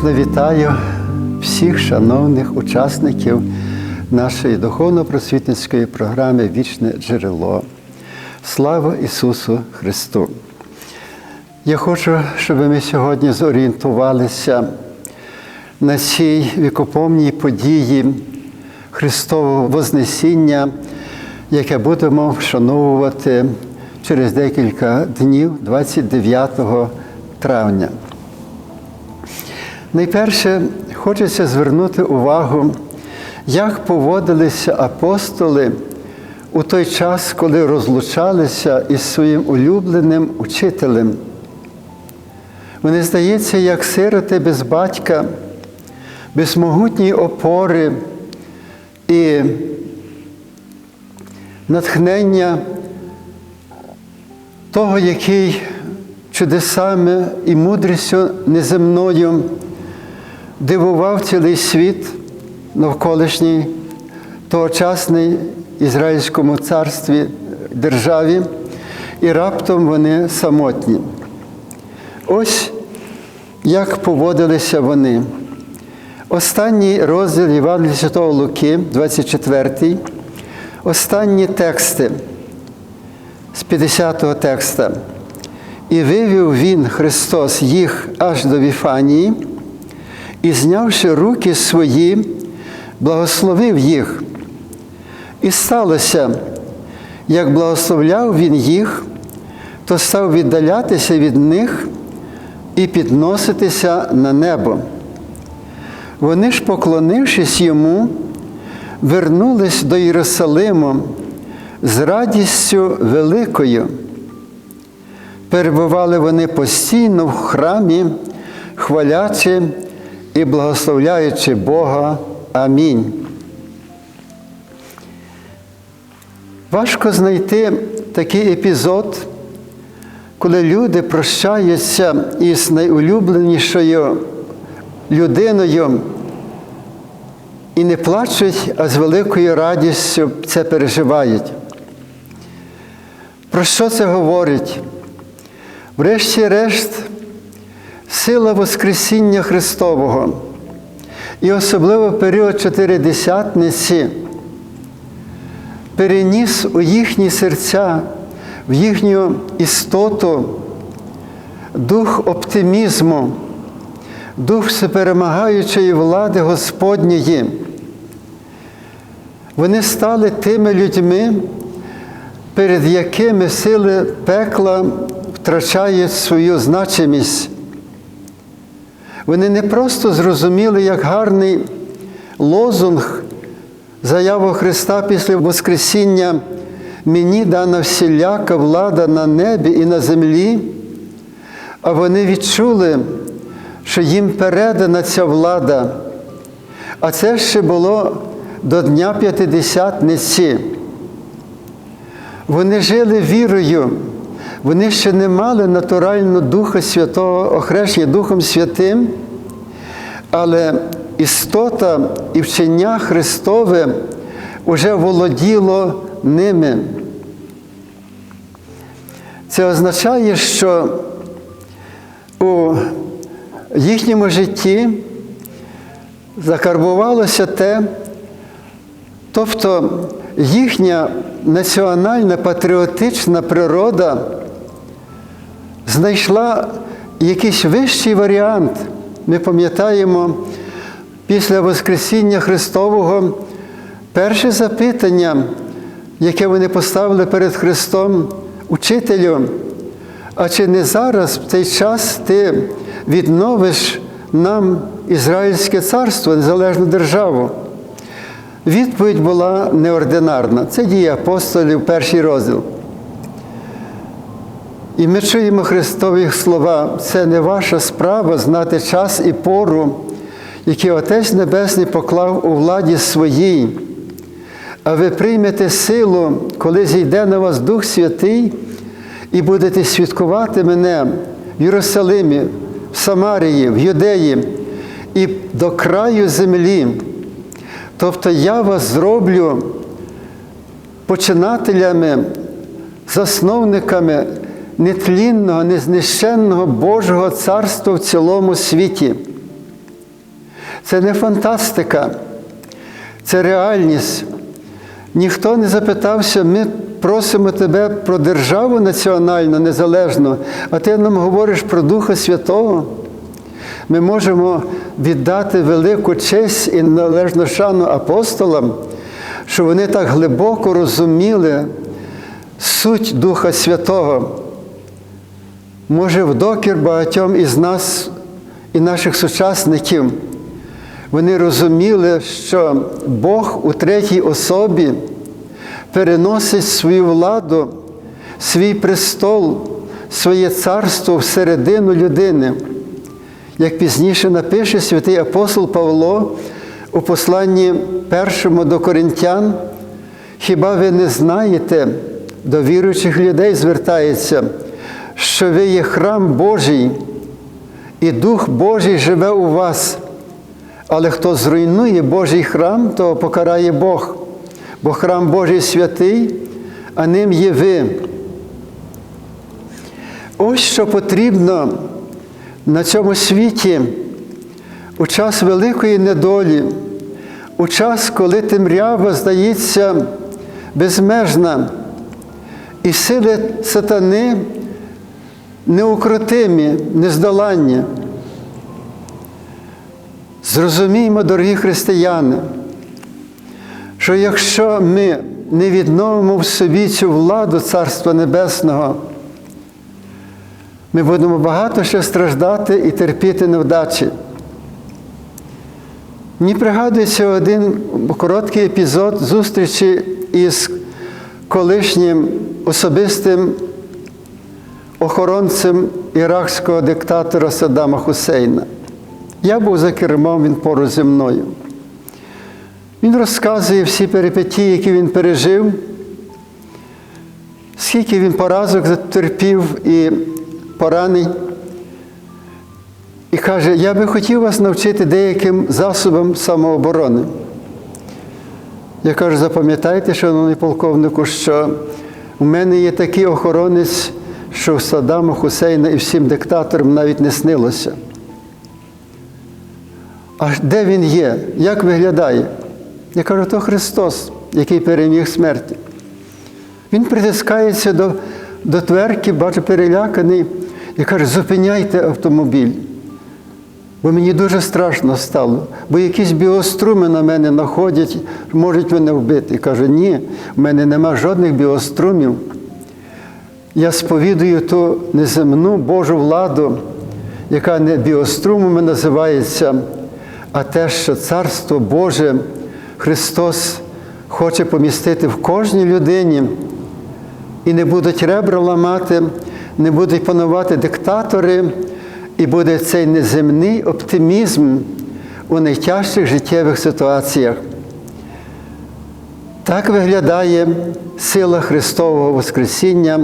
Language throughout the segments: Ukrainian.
Сердечно вітаю всіх шановних учасників нашої духовно-просвітницької програми Вічне джерело. Слава Ісусу Христу! Я хочу, щоб ми сьогодні зорієнтувалися на цій вікопомній події Христового Вознесіння, яке будемо вшановувати через декілька днів, 29 травня. Найперше хочеться звернути увагу, як поводилися апостоли у той час, коли розлучалися із своїм улюбленим учителем. Вони, здається, як сироти без батька, без могутньої опори і натхнення того, який чудесами і мудрістю неземною дивував цілий світ навколишній тогочасний Ізраїльському царстві державі, і раптом вони самотні. Ось як поводилися вони. Останній розділ Євангелія Святого Луки, 24, останні тексти з 50-го текста. І вивів він Христос їх аж до Віфанії, і, знявши руки свої, благословив їх. І сталося, як благословляв він їх, то став віддалятися від них і підноситися на небо. Вони ж, поклонившись йому, вернулись до Єрусалиму з радістю великою. Перебували вони постійно в храмі, хвалячи і благословляючи Бога. Амінь. Важко знайти такий епізод, коли люди прощаються із найулюбленішою людиною і не плачуть, а з великою радістю це переживають. Про що це говорить? Врешті-решт, сила Воскресіння Христового і особливо період Чотиридесятниці переніс у їхні серця, в їхню істоту дух оптимізму, дух всеперемагаючої влади Господньої. Вони стали тими людьми, перед якими сили пекла втрачають свою значимість. Вони не просто зрозуміли, як гарний лозунг заяву Христа після Воскресіння мені дана всіляка влада на небі і на землі, а вони відчули, що їм передана ця влада. А це ще було до Дня П'ятидесятниці. Вони жили вірою, вони ще не мали натурально Духа Святого, охрещення Духом Святим, але істота і вчення Христове вже володіло ними. Це означає, що у їхньому житті закарбувалося те, тобто їхня національна патріотична природа знайшла якийсь вищий варіант. Ми пам'ятаємо після Воскресіння Христового перше запитання, яке вони поставили перед Христом, учителю, а чи не зараз в цей час ти відновиш нам Ізраїльське царство, незалежну державу? Відповідь була неординарна. Це дії апостолів, перший розділ. І ми чуємо Христові слова, це не ваша справа знати час і пору, який Отець Небесний поклав у владі своїй, а ви приймете силу, коли зійде на вас Дух Святий, і будете святкувати мене в Єрусалимі, в Самарії, в Юдеї і до краю землі. Тобто я вас зроблю починателями, засновниками нетлінного, незнищенного Божого царства в цілому світі. Це не фантастика, це реальність. Ніхто не запитався, ми просимо тебе про державу національну, незалежну, а ти нам говориш про Духа Святого. Ми можемо віддати велику честь і належну шану апостолам, що вони так глибоко розуміли суть Духа Святого. Може, в докір багатьом із нас і наших сучасників. Вони розуміли, що Бог у третій особі переносить свою владу, свій престол, своє царство всередину людини. Як пізніше напише святий апостол Павло у посланні першому до коринтян, хіба ви не знаєте, до віруючих людей звертається, що ви є храм Божий, і Дух Божий живе у вас. Але хто зруйнує Божий храм, того покарає Бог, бо храм Божий святий, а ним є ви. Ось що потрібно на цьому світі у час великої недолі, у час, коли темрява здається безмежна, і сили сатани неукротимі, нездоланні. Зрозуміймо, дорогі християни, що якщо ми не відновимо в собі цю владу Царства Небесного, ми будемо багато ще страждати і терпіти невдачі. Мені пригадується один короткий епізод зустрічі із колишнім особистим охоронцем іракського диктатора Саддама Хусейна. Я був за кермом, він поруч зі мною. Він розказує всі перипетії, які він пережив, скільки він поразок затерпів і поранень. І каже, я би хотів вас навчити деяким засобам самооборони. Я кажу, запам'ятайте, шановний полковнику, що у мене є такий охоронець, що Саддаму Хусейна і всім диктаторам навіть не снилося. А де він є? Як виглядає? Я кажу, то Христос, який переміг смерті. Він притискається до до тверки, бачу, переляканий, і каже, зупиняйте автомобіль. Бо мені дуже страшно стало, бо якісь біоструми на мене находять, можуть мене вбити. Каже, ні, в мене нема жодних біострумів. Я сповідую ту неземну Божу владу, яка не біострумами називається, а те, що Царство Боже Христос хоче помістити в кожній людині. І не будуть ребра ламати, не будуть панувати диктатори, і буде цей неземний оптимізм у найтяжчих життєвих ситуаціях. Так виглядає сила Христового Воскресіння.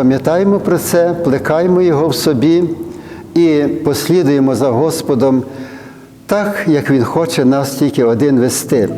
Пам'ятаємо про це, плекаємо його в собі і послідуємо за Господом так, як Він хоче нас тільки один вести.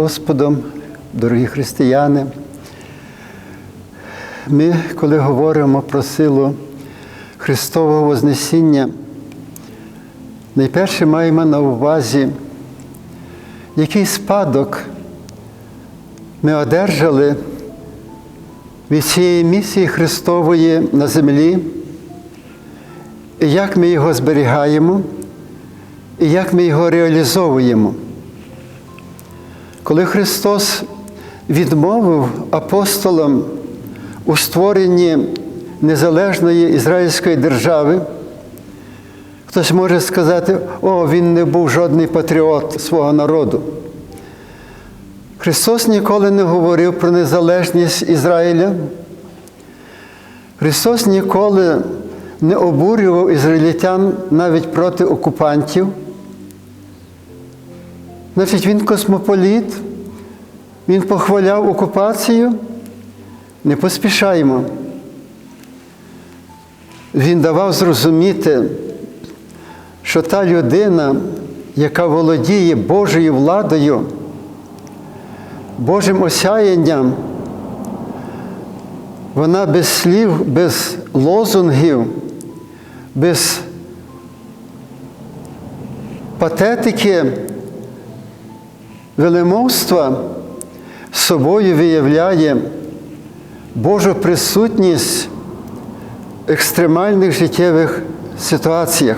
Господом, дорогі християни, ми, коли говоримо про силу Христового Вознесіння, найперше маємо на увазі, який спадок ми одержали від цієї місії Христової на землі, і як ми його зберігаємо, і як ми його реалізовуємо. Коли Христос відмовив апостолам у створенні незалежної ізраїльської держави, хтось може сказати, о, він не був жодний патріот свого народу. Христос ніколи не говорив про незалежність Ізраїля. Христос ніколи не обурював ізраїльтян навіть проти окупантів. Значить, він космополіт, він похваляв окупацію. Не поспішаємо. Він давав зрозуміти, що та людина, яка володіє Божою владою, Божим осяянням, вона без слів, без лозунгів, без патетики велемовства собою виявляє Божу присутність в екстремальних життєвих ситуаціях.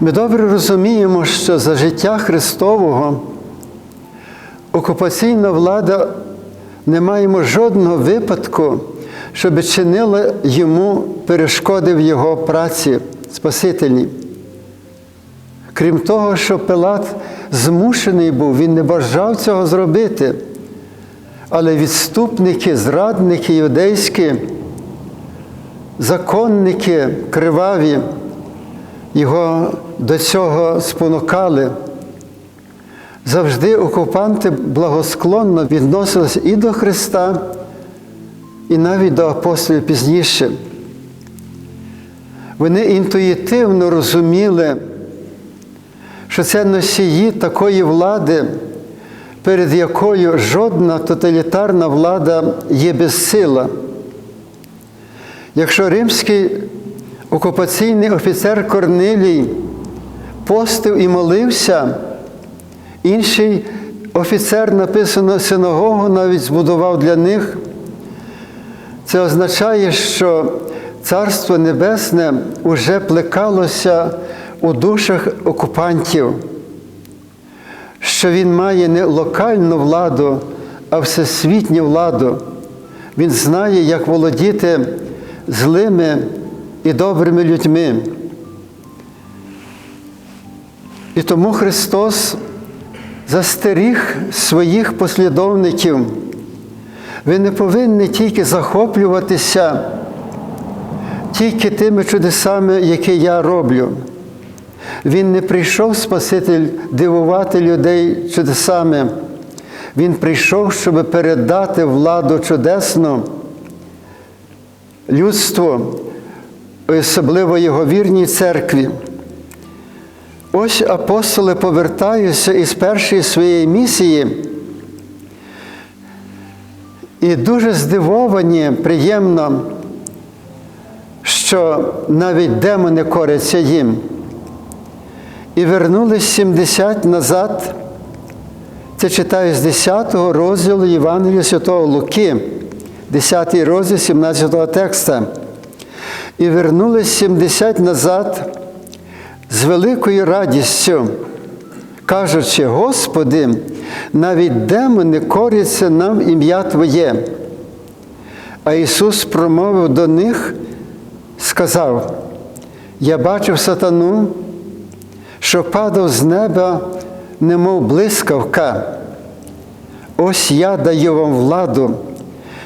Ми добре розуміємо, що за життя Христового окупаційна влада не маємо жодного випадку, щоб чинила йому перешкоди в його праці спасительній. Крім того, що Пилат змушений був, він не бажав цього зробити. Але відступники, зрадники юдейські, законники криваві, його до цього спонукали. Завжди окупанти благосклонно відносилися і до Христа, і навіть до апостолів пізніше. Вони інтуїтивно розуміли, що це носії такої влади, перед якою жодна тоталітарна влада є безсила. Якщо римський окупаційний офіцер Корнилій постив і молився, інший офіцер, написано, синагогу навіть збудував для них, це означає, що Царство Небесне уже плекалося у душах окупантів, що він має не локальну владу, а всесвітню владу. Він знає, як володіти злими і добрими людьми. І тому Христос застеріг своїх послідовників. Ви не повинні тільки захоплюватися тільки тими чудесами, які я роблю. Він не прийшов Спаситель дивувати людей чудесами. Він прийшов, щоб передати владу чудесну людству, особливо його вірній церкві. Ось апостоли повертаються із першої своєї місії і дуже здивовані, приємно, що навіть демони коряться їм. І вернулись 70 назад. Це читаю з 10 розділу Євангелія Святого Луки, 10 розділ 17 текста. І вернулись 70 назад з великою радістю, кажучи, Господи, навіть демони коряться нам ім'я Твоє. А Ісус промовив до них, сказав: Я бачив сатану, що падав з неба, немов блискавка. Ось я даю вам владу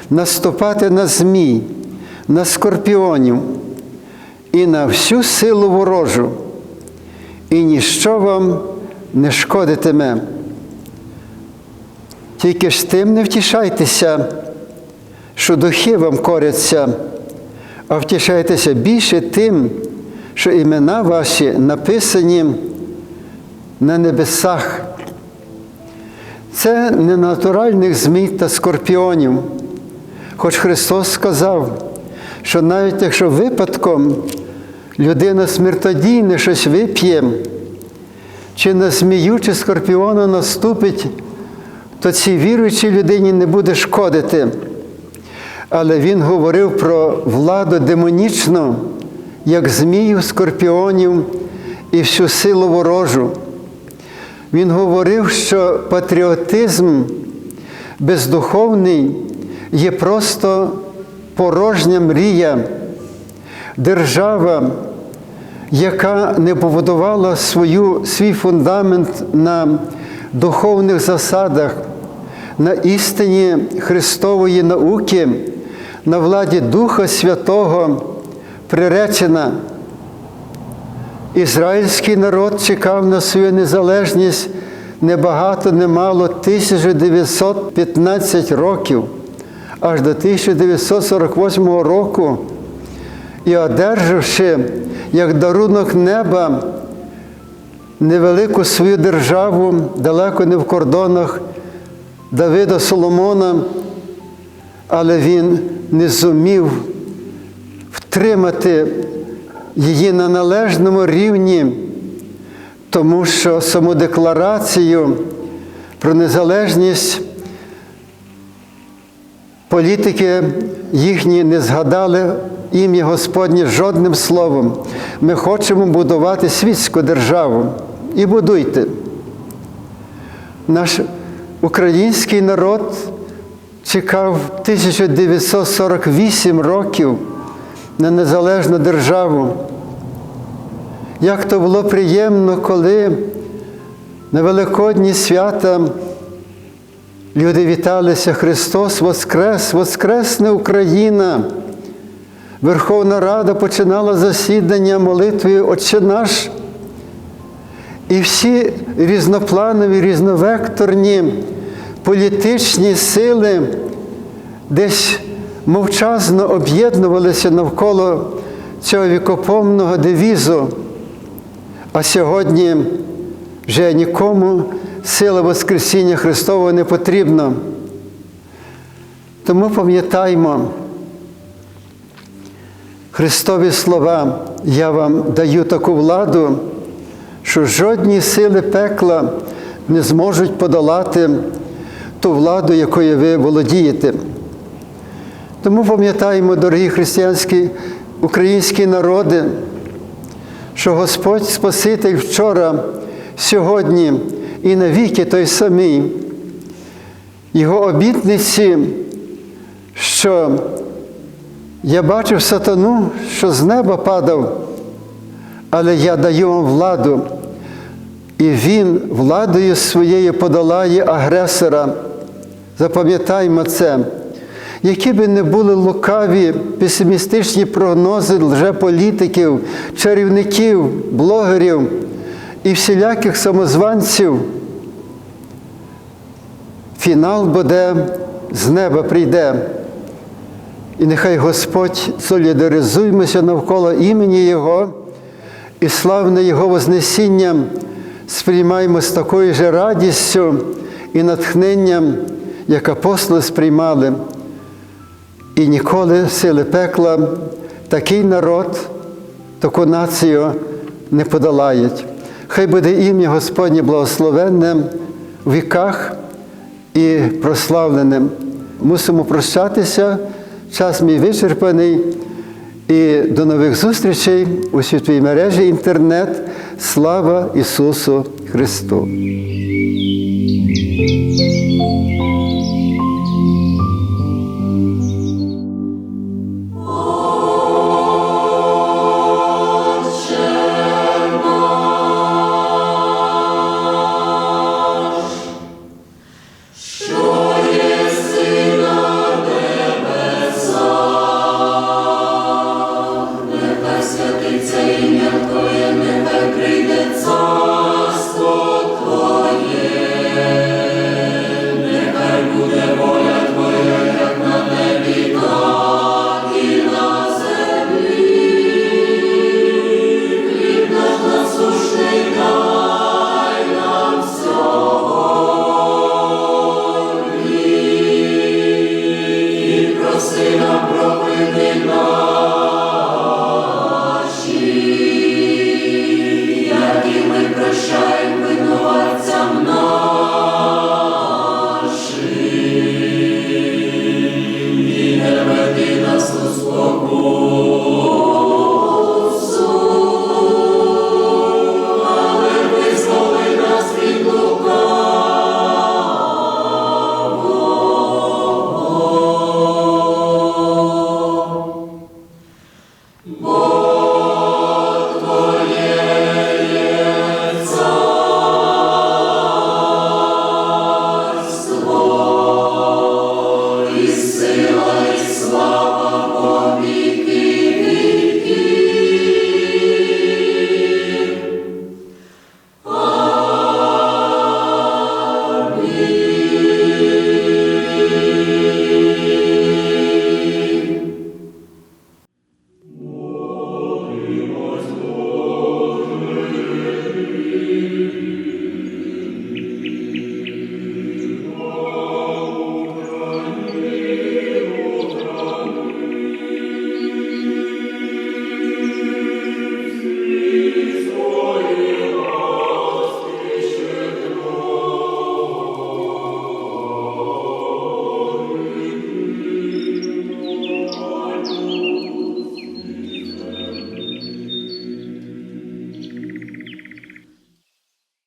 наступати на змій, на скорпіонів і на всю силу ворожу, і ніщо вам не шкодитиме. Тільки ж тим не втішайтеся, що духи вам коряться, а втішайтеся більше тим, що імена ваші написані на небесах. Це не натуральних змій та скорпіонів. Хоч Христос сказав, що навіть якщо випадком людина смертодійне щось вип'є, чи на змію, чи скорпіона наступить, то цій віруючій людині не буде шкодити. Але він говорив про владу демонічну, як змію, скорпіонів і всю силу ворожу. Він говорив, що патріотизм бездуховний є просто порожня мрія. Держава, яка не побудувала свою, свій фундамент на духовних засадах, на істині Христової науки, на владі Духа Святого, приречена. Ізраїльський народ чекав на свою незалежність небагато, немало 1915 років, аж до 1948 року, і одержавши як дарунок неба невелику свою державу, далеко не в кордонах Давида Соломона, але він не зумів втримати її на належному рівні, тому що саму декларацію про незалежність політики їхні не згадали ім'я Господнє жодним словом. Ми хочемо будувати світську державу. І будуйте. Наш український народ чекав 1948 років на незалежну державу. Як то було приємно, коли на Великодні свята люди віталися Христос Воскрес, Воскресне Україна. Верховна Рада починала засідання молитвою Отче наш. І всі різнопланові, різновекторні політичні сили десь мовчазно об'єднувалися навколо цього вікопомного девізу. А сьогодні вже нікому сила Воскресіння Христового не потрібна. Тому пам'ятаймо, Христові слова, я вам даю таку владу, що жодні сили пекла не зможуть подолати ту владу, якою ви володієте. Тому пам'ятаємо, дорогі християнські українські народи, що Господь Спаситель вчора, сьогодні і навіки той самий, Його обітниці, що я бачив сатану, що з неба падав, але я даю вам владу, і він владою своєю подолає агресора. Запам'ятаймо це. Які би не були лукаві, песимістичні прогнози лжеполітиків, чарівників, блогерів і всіляких самозванців, фінал буде з неба прийде. І нехай Господь солідаризуємося навколо імені Його і славне Його Вознесіння сприймаємо з такою же радістю і натхненням, як апостоли сприймали. І ніколи сили пекла такий народ, таку націю не подолають. Хай буде ім'я Господнє благословенне в віках і прославленим. Мусимо прощатися. Час мій вичерпаний. І до нових зустрічей у світовій мережі інтернет. Слава Ісусу Христу!